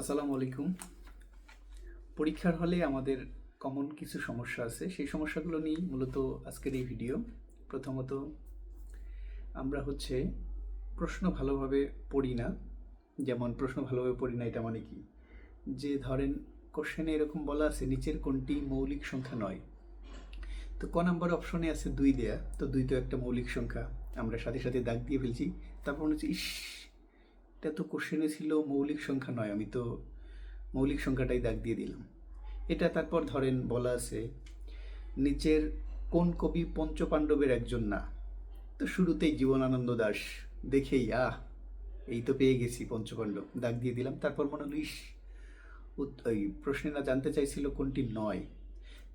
আসসালামু আলাইকুম। পরীক্ষার হলে আমাদের কমন কিছু সমস্যা আছে। সেই সমস্যাগুলো নিয়েই মূলত আজকের এই ভিডিও প্রথমত, আমরা হচ্ছে প্রশ্ন ভালোভাবে পড়ি না। যেমন, প্রশ্ন ভালোভাবে পড়ি না, এটা মানে কি? যে ধরেন কোশ্চেনে এরকম বলা আছে, নিচের কোনটি মৌলিক সংখ্যা নয়। তো ক নাম্বার অপশনে আছে দুই দেয়া। তো দুই তো একটা মৌলিক সংখ্যা। আমরা সাথে সাথে দাগ দিয়ে ফেলছি। তারপর হচ্ছে, ইস এটা তো কোশ্চেনে ছিল মৌলিক সংখ্যা নয়, আমি তো মৌলিক সংখ্যাটাই দাগ দিয়ে দিলাম। এটা তারপর ধরেন বলা আছে, নিচের কোন কবি পঞ্চপাণ্ডবের একজন না? তো শুরুতেই জীবনানন্দ দাস দেখেই, আহ, এই তো পেয়ে গেছি পঞ্চপাণ্ডব। দাগ দিয়ে দিলাম, তারপর মনে হলো, ইস ওই প্রশ্নে না জানতে চাইছিল কোনটি নয়।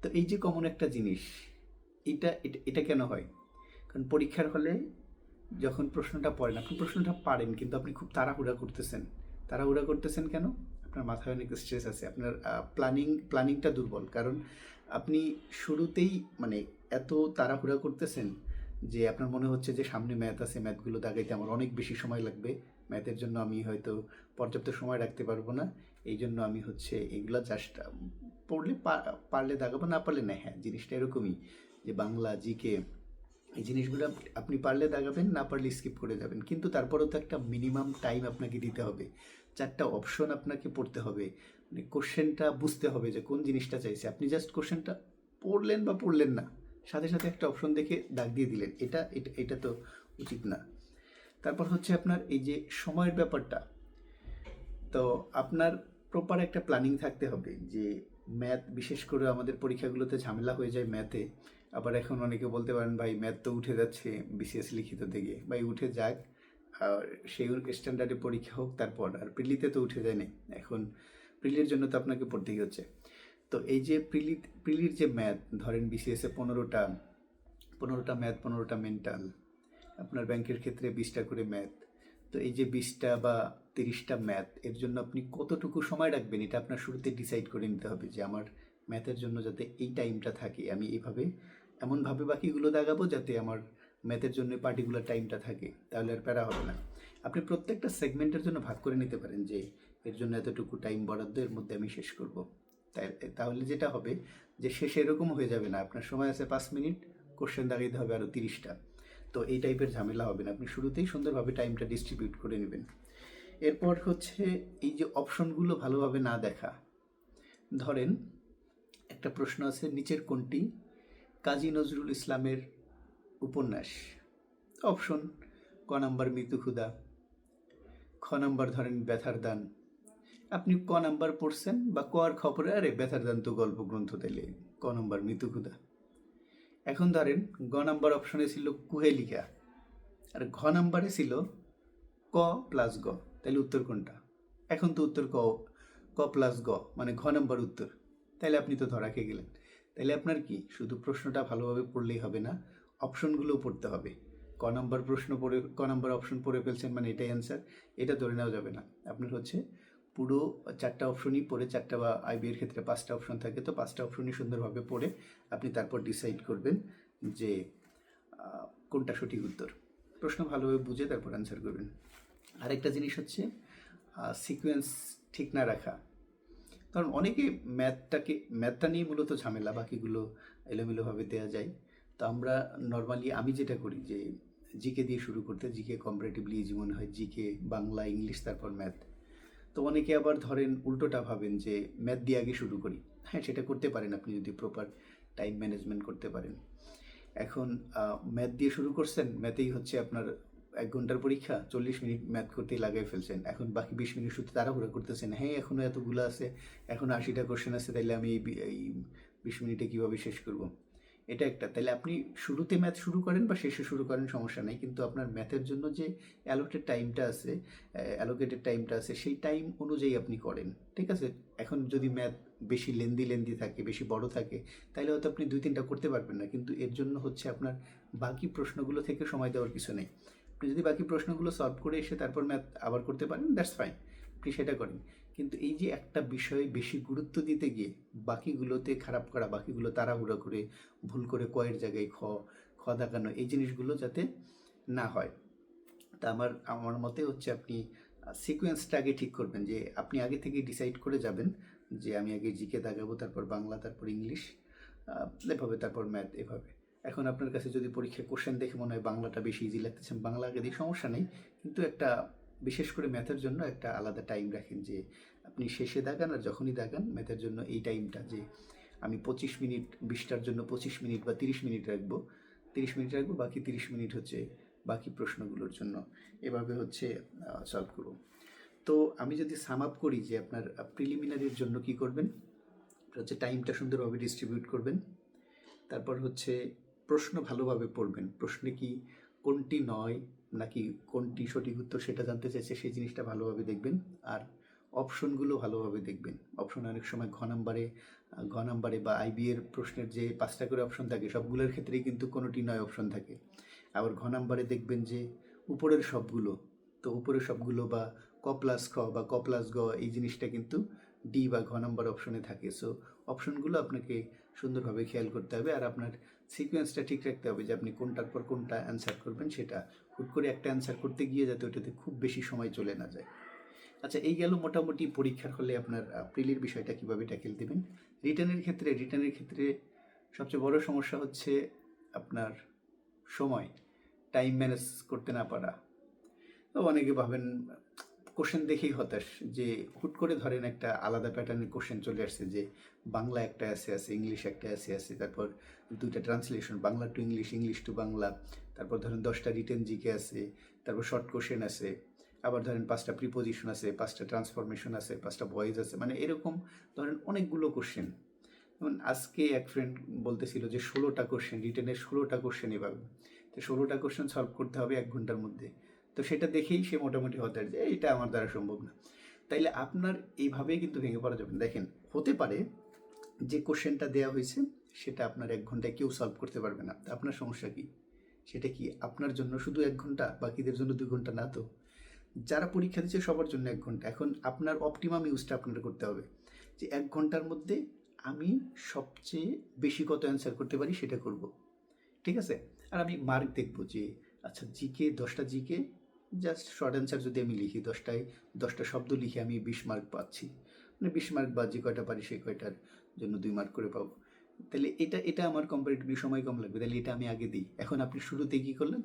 তো এই যে কমন একটা জিনিস, এটা, এটা- এটা কেন হয়? কারণ পরীক্ষার হলে যখন প্রশ্নটা পড়েন, আপনি প্রশ্নটা পারেন, কিন্তু আপনি খুব তাড়াহুড়া করতেছেন। তাড়াহুড়া করতেছেন কেন? আপনার মাথায় অনেক স্ট্রেস আছে। আপনার প্ল্যানিং প্ল্যানিংটা দুর্বল। কারণ আপনি শুরুতেই মানে এত তাড়াহুড়া করতেছেন যে আপনার মনে হচ্ছে যে সামনে ম্যাথ আছে ম্যাথগুলো দাগাইতে আমার অনেক বেশি সময় লাগবে। ম্যাথের জন্য আমি হয়তো পর্যাপ্ত সময় রাখতে পারব না। এই জন্য আমি হচ্ছে এগুলো জাস্ট পড়লে পারলে দাগাবো, না পারলে না। হ্যাঁ জিনিসটা এরকমই যে বাংলা জিকে এই জিনিসগুলো আপনি পারলে দাগাবেন না পারলে স্কিপ করে যাবেন। কিন্তু তারপরেও তো একটা মিনিমাম টাইম আপনাকে দিতে হবে। চারটা অপশন আপনাকে পড়তে হবে। মানে কোশ্চেনটা বুঝতে হবে যে কোন জিনিসটা চাইছে। আপনি জাস্ট কোশ্চেনটা পড়লেন বা পড়লেন না, সাথে সাথে একটা অপশন দেখে দাগ দিয়ে দিলেন। এটা এটা এটা তো উচিত না। তারপর হচ্ছে আপনার এই যে সময়ের ব্যাপারটা। তো আপনার প্রপার একটা প্ল্যানিং থাকতে হবে যে ম্যাথ বিশেষ করে আমাদের পরীক্ষাগুলোতে ঝামেলা হয়ে যায় ম্যাথে আবার এখন অনেকে বলতে পারেন, ভাই ম্যাথ তো উঠে যাচ্ছে বিসিএস লিখিত থেকে ভাই, উঠে যাক। আর সেই স্ট্যান্ডার্ডে পরীক্ষা হোক, তারপর আর প্রিলিতে তো উঠে যায়নি এখন প্রিলির জন্য তো আপনাকে পড়তেই হচ্ছে। তো এই যে প্রিলি প্রিলির যে ম্যাথ ধরেন বিসিএসে পনেরোটা পনেরোটা ম্যাথ পনেরোটা মেন্টাল আপনার ব্যাংকের ক্ষেত্রে বিশটা করে ম্যাথ তো এই যে বিশটা বা তিরিশটা ম্যাথ এর জন্য আপনি কতটুকু সময় রাখবেন? এটা আপনার শুরুতে ডিসাইড করে নিতে হবে যে আমার ম্যাথের জন্য যাতে এই টাইমটা থাকে। আমি এইভাবে এমনভাবে বাকিগুলো দাগাবো যাতে আমার ম্যাথের জন্য পার্টিকুলার টাইমটা থাকে, তাহলে আর প্যারা হবে না। আপনি প্রত্যেকটা সেগমেন্টের জন্য ভাগ করে নিতে পারেন যে এর জন্য এতটুকু টাইম বরাদ্দ, এর মধ্যে আমি শেষ করব। তাই, তাহলে যেটা হবে যে শেষে এরকম হয়ে যাবে না, আপনার সময় আছে পাঁচ মিনিট কোশ্চেন দাগাইতে হবে আরও তিরিশটা। তো এই টাইপের ঝামেলা হবে না, আপনি শুরুতেই সুন্দরভাবে টাইমটা ডিস্ট্রিবিউট করে নেবেন। এরপর হচ্ছে এই যে অপশনগুলো ভালোভাবে না দেখা, ধরেন একটা প্রশ্ন আছে, নিচের কোনটি কাজী নজরুল ইসলামের উপন্যাস। অপশন, ক নাম্বার মৃত্যু ক্ষুদা খ নাম্বার ধরেন ব্যথার দান। আপনি ক নাম্বার পড়ছেন বা ক আর খবরে, আরে ব্যথার দান তো গল্প গ্রন্থ তাইলে ক নাম্বার মৃত্যু ক্ষুদা এখন ধরেন গ নাম্বার অপশনে ছিল কুহেলিকা, আর ঘ নাম্বারে ছিল ক প্লাস গ, তাহলে উত্তর কোনটা? এখন তো উত্তর ক ক প্লাস গ মানে ঘ নাম্বার উত্তর, তাহলে আপনি তো ধরা খেয়ে গেলেন। তাহলে আপনার কি? শুধু প্রশ্নটা ভালোভাবে পড়লেই হবে না, অপশনগুলোও পড়তে হবে। ক নাম্বার প্রশ্ন পড়ে, ক নাম্বার অপশন পড়ে ফেলছেন মানে এটাই অ্যান্সার এটা ধরে নেওয়া যাবে না। আপনার হচ্ছে পুরো চারটা অপশনই পড়ে, চারটা বা আইবিএর ক্ষেত্রে পাঁচটা অপশন থাকে, তো পাঁচটা অপশনই সুন্দরভাবে পড়ে আপনি তারপর ডিসাইড করবেন যে কোনটা সঠিক উত্তর। প্রশ্ন ভালোভাবে বুঝে তারপর অ্যান্সার করবেন। আরেকটা জিনিস হচ্ছে সিকোয়েন্স ঠিক না রাখা। কারণ অনেকে ম্যাথটাকে, ম্যাথটা নিয়ে মূলত ঝামেলা, বাকিগুলো এলোমেলোভাবে দেওয়া যায়। তো আমরা নর্মালি আমি যেটা করি যে জিকে দিয়ে শুরু করতে জিকে কম্পারেটিভলি ইজি মনে হয় জিকে বাংলা ইংলিশ তারপর ম্যাথ তো অনেকে আবার ধরেন উল্টোটা ভাবেন যে ম্যাথ দিয়ে আগে শুরু করি। হ্যাঁ সেটা করতে পারেন আপনি যদি প্রপার টাইম ম্যানেজমেন্ট করতে পারেন। এখন ম্যাথ দিয়ে শুরু করছেন ম্যাথেই হচ্ছে আপনার এক ঘণ্টার পরীক্ষা, চল্লিশ মিনিট ম্যাথ করতেই লাগাই ফেলছেন। এখন বাকি বিশ মিনিট শুধু তাড়াহুড়া করতেছেন। হ্যাঁ এখনও এতগুলো আছে, এখন আশিটা কোশ্চেন আছে, তাইলে আমি এই বিশ মিনিটে কীভাবে শেষ করব? এটা একটা। তাহলে আপনি শুরুতে ম্যাথ শুরু করেন বা শেষে শুরু করেন, সমস্যা নেই। কিন্তু আপনার ম্যাথের জন্য যে অ্যালোটেড টাইমটা আছে অ্যালোকেটেড টাইমটা আছে, সেই টাইম অনুযায়ী আপনি করেন। ঠিক আছে? এখন যদি ম্যাথ বেশি লেন্দি লেন্দি থাকে, বেশি বড় থাকে তাহলে হয়তো আপনি দুই তিনটা করতে পারবেন না। কিন্তু এর জন্য হচ্ছে আপনার বাকি প্রশ্নগুলো থেকে সময় দেওয়ার কিছু নেই। আপনি যদি বাকি প্রশ্নগুলো সলভ করে এসে তারপর ম্যাথ আবার করতে পারেন দ্যাটস ফাইন আপনি সেটা করেন। কিন্তু এই যে একটা বিষয়ে বেশি গুরুত্ব দিতে গিয়ে বাকিগুলোতে খারাপ করা, বাকিগুলো তাড়াহুড়ো করে, ভুল করে কয়ের জায়গায় খ খ দাগানো এই জিনিসগুলো যাতে না হয়। তা আমার আমার মতে হচ্ছে আপনি সিকোয়েন্সটা আগে ঠিক করবেন যে আপনি আগে থেকে ডিসাইড করে যাবেন যে আমি আগে জিকে দাগাবো তারপর বাংলা, তারপর ইংলিশ এভাবে, তারপর ম্যাথ এভাবে। এখন আপনার কাছে যদি পরীক্ষা কোশ্চেন দেখে মনে হয় বাংলাটা বেশি ইজি লাগতেছে, বাংলা আগে দিয়ে সমস্যা নেই। কিন্তু একটা বিশেষ করে ম্যাথের জন্য একটা আলাদা টাইম রাখেন যে, আপনি শেষে দাগান আর যখনই দাগান ম্যাথের জন্য এই টাইমটা যে, আমি পঁচিশ মিনিট, বিশটার জন্য পঁচিশ মিনিট বা তিরিশ মিনিট রাখব। তিরিশ মিনিট রাখব, বাকি তিরিশ মিনিট হচ্ছে বাকি প্রশ্নগুলোর জন্য। এভাবে হচ্ছে সলভ করব। তো আমি যদি সাম আপ করি যে আপনার প্রিলিমিনারির জন্য কি করবেন? হচ্ছে টাইমটা সুন্দরভাবে ডিস্ট্রিবিউট করবেন। তারপর হচ্ছে প্রশ্ন ভালোভাবে পড়বেন। প্রশ্নে কি কোনটি নয়, নাকি কোনটি সঠিক উত্তর সেটা জানতে চাইছে সেই জিনিসটা ভালোভাবে দেখবেন। আর অপশনগুলো ভালোভাবে দেখবেন। অপশন অনেক সময় ঘ নাম্বারে ঘ নাম্বারে বা আইবি এর প্রশ্নের যে পাঁচটা করে অপশন থাকে, সবগুলোর ক্ষেত্রেই কিন্তু কোনোটি নয় অপশন থাকে। আবার ঘ নাম্বারে দেখবেন যে উপরের সবগুলো, তো উপরের সবগুলো বা ক প্লাস খ বা ক প্লাস গ এই জিনিসটা কিন্তু ডি বা ঘ নাম্বার অপশনে থাকে। সো অপশনগুলো আপনাকে সুন্দরভাবে খেয়াল করতে হবে আর আপনার সিকোয়েন্সটা ঠিক রাখতে হবে যে আপনি কোনটার পর কোনটা অ্যান্সার করবেন সেটা। হুট করে একটা অ্যান্সার করতে গিয়ে যাতে ওটাতে খুব বেশি সময় চলে না যায়। আচ্ছা এই গেল মোটামুটি পরীক্ষার হলে আপনার প্রিলির বিষয়টা কীভাবে ট্যাকেল দেবেন? রিটার্নের ক্ষেত্রে রিটার্নের ক্ষেত্রে সবচেয়ে বড় সমস্যা হচ্ছে আপনার সময় টাইম ম্যানেজ করতে না পারা। তো অনেকে ভাবেন কোশ্চেন দেখেই হতাশ যে হুট করে ধরেন একটা আলাদা প্যাটার্নের কোশ্চেন চলে আসছে যে বাংলা একটা আছে আছে ইংলিশ একটা আছে আছে তারপর দুইটা translation Bangla to English English to Bangla, তারপর ধরেন দশটা রিটেন জিকে আছে, তারপর শর্ট কোশ্চেন আছে, আবার ধরেন পাঁচটা প্রিপোজিশন আছে, পাঁচটা ট্রান্সফরমেশন আছে, পাঁচটা ভয়েস আছে মানে এরকম ধরেন অনেকগুলো কোশ্চেন যেমন আজকে এক ফ্রেন্ড বলতেছিল যে ষোলোটা কোশ্চেন রিটেনের ষোলোটা কোশ্চেন এভাবে। তো ষোলোটা কোশ্চেন সলভ করতে হবে এক ঘণ্টার মধ্যে। তো সেটা দেখেই সে মোটামুটি হতাশ যে এটা আমার দ্বারা সম্ভব না। তাইলে আপনার এইভাবেই কিন্তু ভেঙে পড়া যাবে। দেখেন, হতে পারে যে কোশ্চেনটা দেওয়া হয়েছে, সেটা আপনার এক ঘন্টায় কেউ সলভ করতে পারবে না। আপনার সমস্যা কি? সেটা কি আপনার জন্য শুধু এক ঘণ্টা, বাকিদের জন্য দুই ঘণ্টা? না তো। যারা পরীক্ষা দিচ্ছে সবার জন্য এক ঘণ্টা। এখন আপনার অপটিমাম ইউজটা আপনার করতে হবে। যে এক ঘণ্টার মধ্যে আমি সবচেয়ে বেশি কত অ্যান্সার করতে পারি সেটা করব। ঠিক আছে? আর আমি মার্ক দেখব যে আচ্ছা জিকে, দশটা জিকে জাস্ট শর্ট অ্যান্সার যদি আমি লিখি, দশটায়, দশটা শব্দ লিখে আমি বিশ মার্ক পাচ্ছি। মানে বিশ মার্ক বা যে কয়টা পারি সেই কয়টার জন্য দুই মার্ক করে পাবো। তাহলে এটা এটা আমার কম্পারেটিভলি সময় কম লাগবে। তাহলে এটা আমি আগে দিই। এখন আপনি শুরুতে কী করলেন?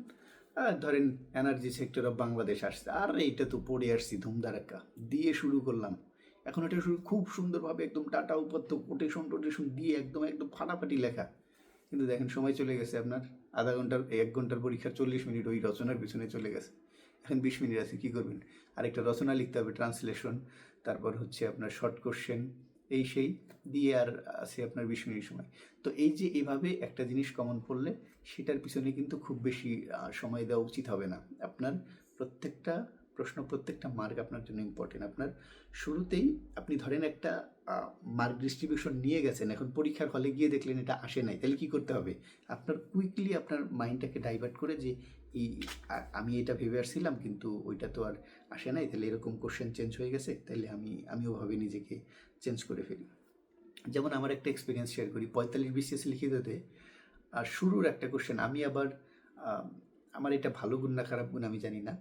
আর ধরেন এনার্জি সেক্টর অফ বাংলাদেশ আসছে। আর এইটা তো পড়ে আসছি ধুমধারাক্কা দিয়ে শুরু করলাম। এখন এটা শুরু খুব সুন্দরভাবে একদম টাটা উপাত্ত কোটেশন টোটেশন দিয়ে একদম একদম ফাটাফাটি লেখা। কিন্তু দেখেন সময় চলে গেছে আপনার। আধা ঘণ্টার, এক ঘণ্টার পরীক্ষার চল্লিশ মিনিট ওই রচনার পিছনে চলে গেছে। বিশ মিনিট আছে, কী করবেন? আরেকটা রচনা লিখতে হবে ট্রান্সলেশন তারপর হচ্ছে আপনার শর্ট কোশ্চেন এই সেই, দিয়ে আর আছে আপনার বিশ মিনিট সময়। তো এই যে এভাবে একটা জিনিস কমন পড়লে সেটার পিছনে কিন্তু খুব বেশি সময় দেওয়া উচিত হবে না। আপনার প্রত্যেকটা প্রশ্ন প্রত্যেকটা মার্ক আপনার জন্য ইম্পর্টেন্ট আপনার শুরুতেই আপনি ধরেন একটা মার্ক ডিস্ট্রিবিউশন নিয়ে গেছেন, এখন পরীক্ষার হলে গিয়ে দেখলেন এটা আসে নাই, তাহলে কী করতে হবে? আপনার কুইকলি আপনার মাইন্ডটাকে ডাইভার্ট করে যে এই আমি এটা ভেবে আসছিলাম, কিন্তু ওইটা তো আর আসে নাই, তাহলে এরকম কোশ্চেন চেঞ্জ হয়ে গেছে, তাহলে আমি, আমিও ভাবে নিজেকে চেঞ্জ করে ফেলি। যেমন আমার একটা এক্সপিরিয়েন্স শেয়ার করি, পঁয়তাল্লিশ বিসিএস লিখিততে আর শুরুর একটা কোশ্চেন আমি আবার আমার এটা ভালো গুণ না খারাপ গুণ আমি জানি না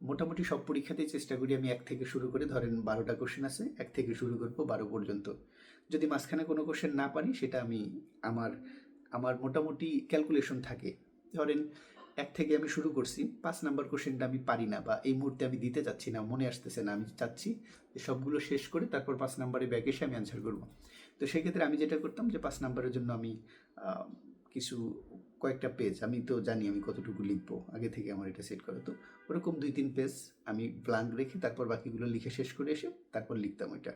মোটামুটি সব পরীক্ষাতেই চেষ্টা করি আমি এক থেকে শুরু করে, ধরেন বারোটা কোশ্চেন আছে, এক থেকে শুরু করব বারো পর্যন্ত। যদি মাঝখানে কোনো কোশ্চেন না পারি, সেটা আমি আমার আমার মোটামুটি ক্যালকুলেশন থাকে। ধরেন এক থেকে আমি শুরু করছি, পাঁচ নাম্বার কোশ্চেনটা আমি পারি না বা এই মুহূর্তে আমি দিতে চাচ্ছি না, মনে আসতেছে না, আমি চাচ্ছি যে সবগুলো শেষ করে তারপর পাঁচ নাম্বারে ব্যাগ এসে আমি অ্যান্সার করব। তো সেক্ষেত্রে আমি যেটা করতাম যে পাঁচ নাম্বারের জন্য আমি কিছু কয়েকটা পেজ আমি তো জানি আমি কতটুকু লিখব, আগে থেকে আমার এটা সেট করা। তো ওরকম দুই তিন পেজ আমি ব্লাঙ্ক রেখে তারপর বাকিগুলো লিখে শেষ করে এসে তারপর লিখতাম ওইটা।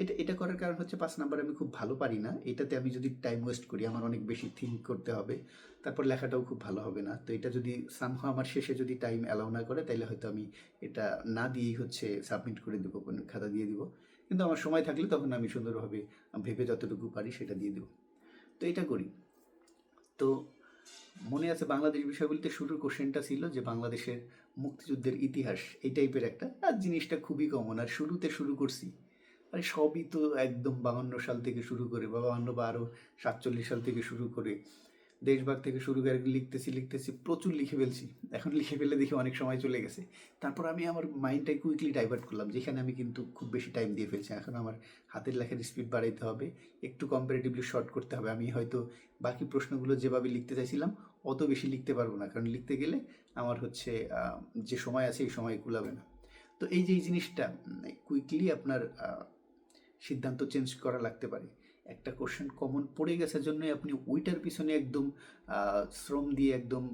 এটা এটা করার কারণ হচ্ছে পাঁচ নাম্বার আমি খুব ভালো পারি না, এটাতে আমি যদি টাইম ওয়েস্ট করি, আমার অনেক বেশি থিঙ্ক করতে হবে, তারপর লেখাটাও খুব ভালো হবে না। তো এটা যদি সামহ আমার শেষে যদি টাইম অ্যালাউ না করে তাহলে হয়তো আমি এটা না দিয়েই হচ্ছে সাবমিট করে দেবো, কোনো খাতা দিয়ে দিব। কিন্তু আমার সময় থাকলে তখন আমি সুন্দরভাবে, ভেবে যতটুকু পারি সেটা দিয়ে দেবো। তো এটা করি। তো মনে আছে বাংলাদেশ বিষয়গুলিতে শুরুর কোশ্চেনটা ছিল যে বাংলাদেশের মুক্তিযুদ্ধের ইতিহাস এই টাইপের একটা, আর জিনিসটা খুবই কমন আর শুরুতে শুরু করছি। আর সবই তো একদম বাহান্ন সাল থেকে শুরু করে বা বাহান্ন বা আরও সাতচল্লিশ সাল থেকে শুরু করে। দেশভাগ থেকে শুরু করে লিখতেছি লিখতেছি, প্রচুর লিখে ফেলছি। এখন লিখে ফেলে দেখি অনেক সময় চলে গেছে। তারপর আমি আমার মাইন্ডটাই কুইকলি ডাইভার্ট করলাম, যেখানে আমি কিন্তু খুব বেশি টাইম দিয়ে ফেলছি। এখন আমার হাতের লেখার স্পিড বাড়াইতে হবে, একটু কম্পারেটিভলি শর্ট করতে হবে। আমি হয়তো বাকি প্রশ্নগুলো যেভাবে লিখতে চাইছিলাম, অত বেশি লিখতে পারব না। কারণ লিখতে গেলে আমার হচ্ছে যে সময় আছে এই সময় কুলাবে না। তো এই যে এই জিনিসটা কুইকলি আপনার সিদ্ধান্ত চেঞ্জ করা লাগতে পারে। একটা কোশ্চেন কমন পড়ে গেছে জন্যই আপনি ওইটার পিছনে একদম শ্রম দিয়ে একদম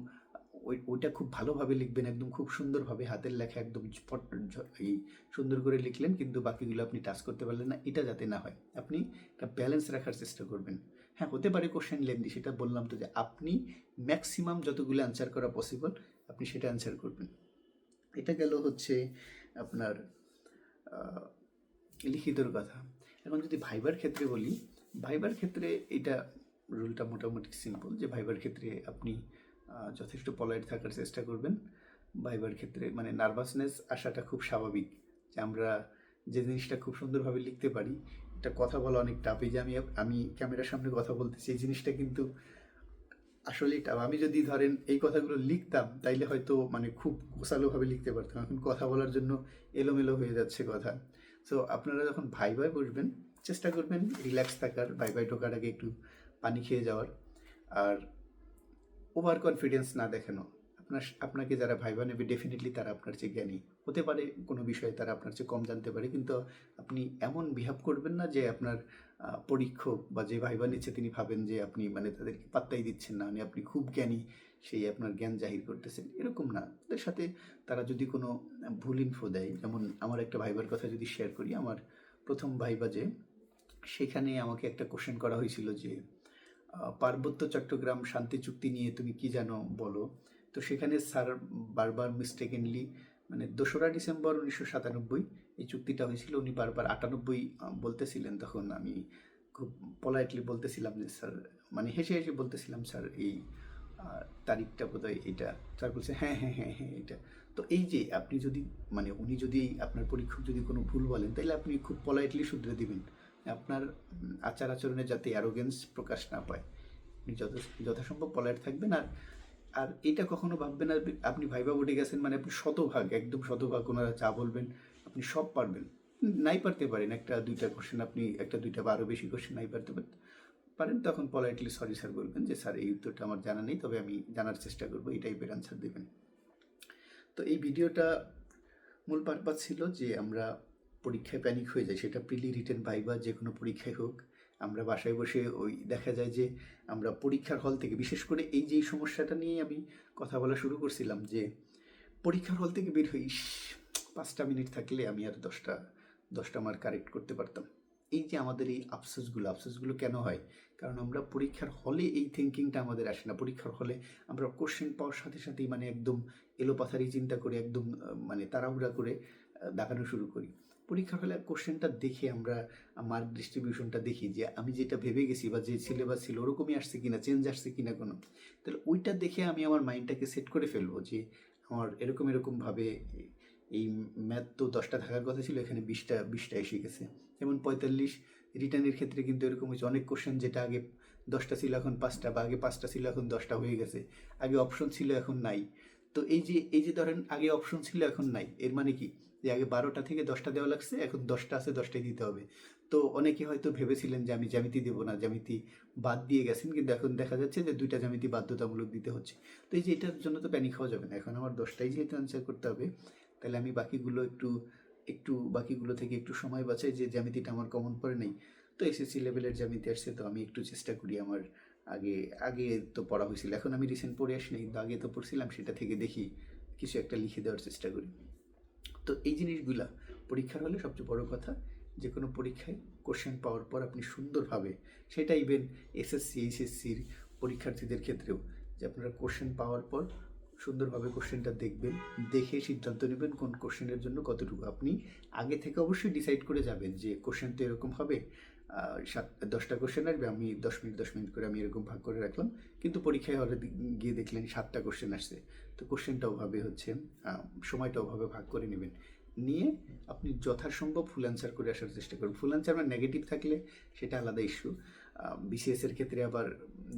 ওই ওইটা খুব ভালোভাবে লিখবেন, একদম খুব সুন্দরভাবে হাতের লেখা একদম এই সুন্দর করে লিখলেন, কিন্তু বাকিগুলো আপনি টাচ করতে পারলেন না, এটা যাতে না হয়। আপনি একটা ব্যালেন্স রাখার চেষ্টা করবেন। হ্যাঁ হতে পারে কোশ্চেন লেন্দি সেটা বললাম তো যে আপনি ম্যাক্সিমাম যতগুলো অ্যান্সার করা পসিবল আপনি সেটা অ্যান্সার করবেন। এটা গেল হচ্ছে আপনার লিখিতর কথা। এখন যদি ভাইবার ক্ষেত্রে বলি ভাইবার ক্ষেত্রে এটা রুলটা মোটামুটি সিম্পল যে ভাইবার ক্ষেত্রে আপনি যথেষ্ট পলাইট থাকার চেষ্টা করবেন। ভাইবার ক্ষেত্রে মানে নার্ভাসনেস আসাটা খুব স্বাভাবিক যে আমরা যে জিনিসটা খুব সুন্দরভাবে লিখতে পারি, এটা কথা বলা অনেক টাফ যে আমি আমি ক্যামেরার সামনে কথা বলতেছি, এই জিনিসটা কিন্তু আসলেই টাফ আমি যদি ধরেন এই কথাগুলো লিখতাম, তাইলে হয়তো মানে খুব গোছালোভাবে লিখতে পারতাম। এখন কথা বলার জন্য এলোমেলো হয়ে যাচ্ছে কথা। সো আপনারা যখন ভাই ভাই বসবেন চেষ্টা করবেন রিল্যাক্স থাকার ভাই ভাই ঢোকার আগে একটু পানি খেয়ে যাওয়ার। আর ওভার কনফিডেন্স না দেখানো, আপনার আপনাকে যারা ভাইবা নেবে ডেফিনেটলি তারা আপনার চেয়ে জ্ঞানী। হতে পারে কোনো বিষয়ে তারা আপনার চেয়ে কম জানতে পারে, কিন্তু আপনি এমন বিহেভ করবেন না যে আপনার পরীক্ষক বা যে ভাইবা নিচ্ছে তিনি ভাবেন যে আপনি মানে তাদেরকে পাত্তাই দিচ্ছেন না মানে আপনি খুব জ্ঞানী, সেই আপনার জ্ঞান জাহির করতেছেন। এরকম না। তাদের সাথে তারা যদি কোনো ভুল ইনফো দেয়, যেমন আমার একটা ভাইবার কথা যদি শেয়ার করি, আমার প্রথম ভাইবা যে সেখানে আমাকে একটা কোশ্চেন করা হয়েছিল যে পার্বত্য চট্টগ্রাম শান্তি চুক্তি নিয়ে তুমি কি জানো বলো? তো সেখানে স্যার বারবার মিস্টেকেনলি মানে দোসরা ডিসেম্বর উনিশশো সাতানব্বই, এই চুক্তিটা হয়েছিল, উনি বারবার আটানব্বই বলতেছিলেন তখন আমি খুব পলাইটলি বলতেছিলাম যে, স্যার মানে হেসে হেসে বলতেছিলাম, স্যার, এই তারিখটা বোধ হয় এটা। স্যার বলছে হ্যাঁ হ্যাঁ হ্যাঁ হ্যাঁ এটা। তো এই যে আপনি যদি মানে উনি যদি, আপনার পরীক্ষক যদি কোনো ভুল বলেন তাহলে আপনি খুব পলাইটলি শুধরে দিবেন। আপনার আচার আচরণে যাতে অ্যারোগেন্স প্রকাশ না পায়। যত যথাসম্ভব পলাইট থাকবেন আর আর এটা কখনো ভাববেন যে আপনি ভাইবা উঠে গেছেন মানে আপনি শতভাগ, একদম শতভাগ ওনারা যা বলবেন আপনি সব পারবেন। নাই পারতে পারেন, একটা, দুইটা কোশ্চেন আপনি, একটা, দুইটা বা আরও বেশি কোশ্চেন নাই পারতে পারেন, তখন পলাইটলি সরি স্যার বলবেন যে, স্যার, এই উত্তরটা আমার জানা নেই, তবে আমি জানার চেষ্টা করব এই টাইপের আনসার দেবেন। তো এই ভিডিওটা মূল পারপাস ছিল যে আমরা পরীক্ষায় প্যানিক হয়ে যায়। সেটা প্রিলি রিটেন ভাইবা যে কোনো পরীক্ষায় হোক। আমরা বাসায় বসে ওই দেখা যায় যে আমরা পরীক্ষার হল থেকে, বিশেষ করে এই যে সমস্যাটা নিয়ে আমি কথা বলা শুরু করছিলাম যে পরীক্ষার হল থেকে বের হই পাঁচটা মিনিট থাকলে আমি আর দশটা দশটা মার্ক কারেক্ট করতে পারতাম। এই যে আমাদের এই আফসোসগুলো আফসোসগুলো কেন হয়? কারণ আমরা পরীক্ষার হলে এই থিঙ্কিংটা আমাদের আসে না। পরীক্ষার হলে আমরা কোশ্চেন পাওয়ার সাথে সাথেই মানে একদম এলোপাথারি চিন্তা করে, একদম মানে তাড়াহুড়া করে দেখানো শুরু করি। পরীক্ষার হলে কোশ্চেনটা দেখে আমরা মার্ক ডিস্ট্রিবিউশনটা দেখি যে আমি যেটা ভেবে গেছি বা যে সিলেবাস ছিল ওরকমই আসছে কিনা চেঞ্জ আসছে কিনা কোনো। তাহলে ওইটা দেখে আমি আমার মাইন্ডটাকে সেট করে ফেলব যে আমার এরকম এরকমভাবে এই ম্যাথ তো দশটা থাকার কথা ছিল, এখানে বিশটা বিশটা এসে গেছে। যেমন পঁয়তাল্লিশ রিটার্নের ক্ষেত্রে কিন্তু এরকম হচ্ছে অনেক কোশ্চেন যেটা আগে দশটা ছিল, এখন পাঁচটা বা আগে পাঁচটা ছিল, এখন দশটা হয়ে গেছে। আগে অপশন ছিল, এখন নাই। তো এই যে এই যে ধরেন আগে অপশন ছিল, এখন নাই। এর মানে কি? যে আগে বারোটা থেকে দশটা দেওয়া লাগছে, এখন দশটা আছে দশটাই দিতে হবে। তো অনেকে হয়তো ভেবেছিলেন যে আমি জ্যামিতি দেবো না, জ্যামিতি বাদ দিয়ে গেছেন, কিন্তু এখন দেখা যাচ্ছে যে দুইটা জ্যামিতি বাধ্যতামূলক দিতে হচ্ছে। তো এই যে এটার জন্য তো প্যানিক হওয়া যাবে না, এখন আমার দশটাই যেহেতু অ্যান্সার করতে হবে, তাহলে আমি বাকিগুলো একটু একটু বাকিগুলো থেকে একটু সময় বাঁচাই যে জ্যামিতিটা আমার কমন পড়ে নেই। তো এসএসসি লেভেলের জ্যামিতি আসছে, তো আমি একটু চেষ্টা করি আমার আগে আগে তো পড়া হয়েছিল। এখন আমি রিসেন্ট পড়ে আসিনি কিন্তু আগে তো পড়ছিলাম, সেটা থেকে দেখি, কিছু একটা লিখে দেওয়ার চেষ্টা করি। তো এই জিনিসগুলা পরীক্ষার হলে সবচেয়ে বড় কথা যে কোনো পরীক্ষায় কোশ্চেন পাওয়ার পর আপনি সুন্দরভাবে সেটা ইভেন এসএসসি এইচএসসির পরীক্ষার্থীদের ক্ষেত্রেও, যে আপনারা কোশ্চেন পাওয়ার পর সুন্দরভাবে কোশ্চেনটা দেখবেন, দেখে সিদ্ধান্ত নেবেন কোন কোশ্চেনের জন্য কতটুকু। আপনি আগে থেকে অবশ্যই ডিসাইড করে যাবেন যে কোশ্চেন তো এরকম হবে সাত, দশটা কোশ্চেন আসবে, আমি দশ মিনিট দশ মিনিট করে আমি এরকম ভাগ করে রাখলাম। কিন্তু পরীক্ষায় হলে গিয়ে দেখলেন সাতটা কোশ্চেন আসছে। তো কোশ্চেনটা ওভাবে হচ্ছে সময়টা ওভাবে ভাগ করে নেবেন। নিয়ে আপনি যথাসম্ভব ফুল অ্যান্সার করে আসার চেষ্টা করুন। ফুল অ্যান্সার মানে নেগেটিভ থাকলে সেটা আলাদা ইস্যু বিসিএস এর ক্ষেত্রে আবার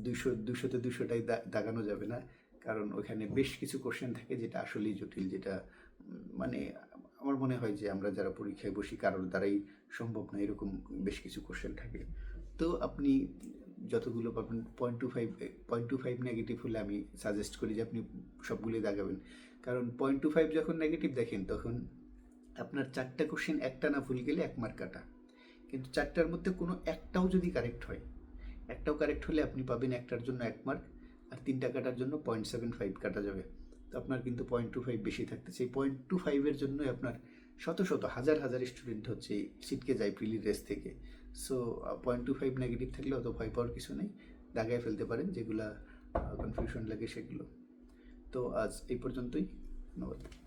দুশো দুশোতে দুশোটাই দাগানো যাবে না। কারণ ওখানে বেশ কিছু কোশ্চেন থাকে যেটা আসলেই জটিল, যেটা মানে আমার মনে হয় যে আমরা যারা পরীক্ষায় বসি, কারোর দ্বারাই সম্ভব না এরকম বেশ কিছু কোশ্চেন থাকে। তো আপনি যতগুলো পাবেন point two five point two five negative হলে আমি সাজেস্ট করি যে আপনি সবগুলোই দাগাবেন কারণ পয়েন্ট টু ফাইভ যখন নেগেটিভ দেখেন, তখন আপনার চারটা কোশ্চেন একটা না ভুল গেলে এক মার্ক কাটা। কিন্তু চারটার মধ্যে কোনো একটাও যদি কারেক্ট হয়, একটাও কারেক্ট হলে আপনি পাবেন একটার জন্য এক মার্ক আর তিনটা কাটার জন্য পয়েন্ট সেভেন ফাইভ কাটা যাবে। তো আপনার কিন্তু পয়েন্ট টু ফাইভ বেশি থাকতে সেই পয়েন্ট টু ফাইভের জন্যই আপনার শত শত, হাজার হাজার স্টুডেন্ট হচ্ছে ছিটকে যায় প্রিলি রেস থেকে। So point two five negative থাকলে অত ভয় পাওয়ার কিছু নেই। দাগায় ফেলতে পারেন, যেগুলা কনফিউশন লাগে সেগুলো। তো আজ এই পর্যন্তই। ধন্যবাদ।